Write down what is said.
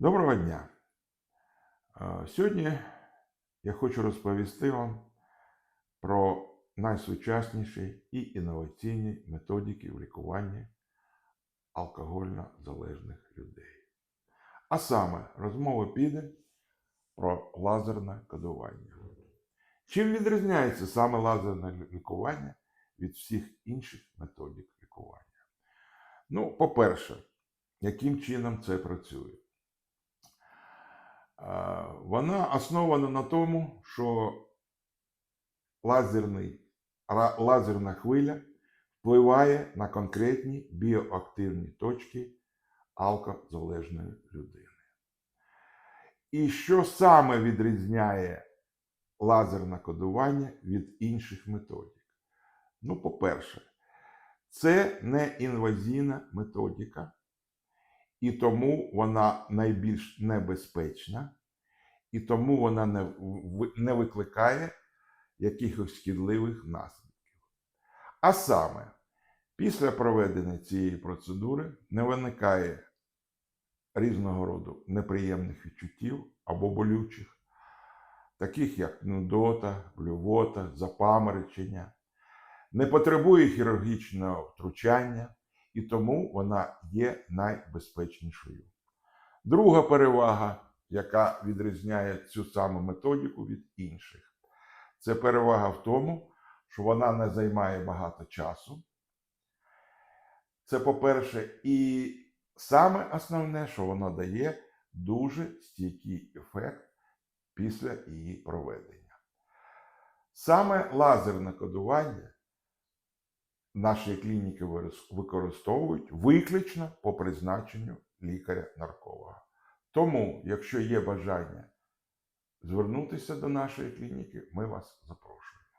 Доброго дня. Сьогодні я хочу розповісти вам про найсучасніші і інноваційні методики в лікуванні алкогольно залежних людей. А саме розмова піде про лазерне кодування. Чим відрізняється саме лазерне лікування від всіх інших методик лікування? Ну, по-перше, яким чином це працює? Вона основана на тому, що лазерний, лазерна хвиля впливає на конкретні біоактивні точки алкозалежної людини. І що саме відрізняє лазерне кодування від інших методик? Ну, по-перше, це не інвазійна методика, і тому вона найбільш небезпечна, і тому вона не, не викликає якихось шкідливих наслідків. А саме, після проведення цієї процедури не виникає різного роду неприємних відчуттів або болючих, таких як нудота, блювота, запаморочення, не потребує хірургічного втручання, і тому вона є найбезпечнішою. Друга перевага, яка відрізняє цю саму методику від інших, це перевага в тому, що вона не займає багато часу. Це по-перше, і саме основне, що вона дає дуже стійкий ефект після її проведення. Саме лазерне кодування наші клініки використовують виключно по призначенню лікаря-нарколога. Тому, якщо є бажання звернутися до нашої клініки, ми вас запрошуємо.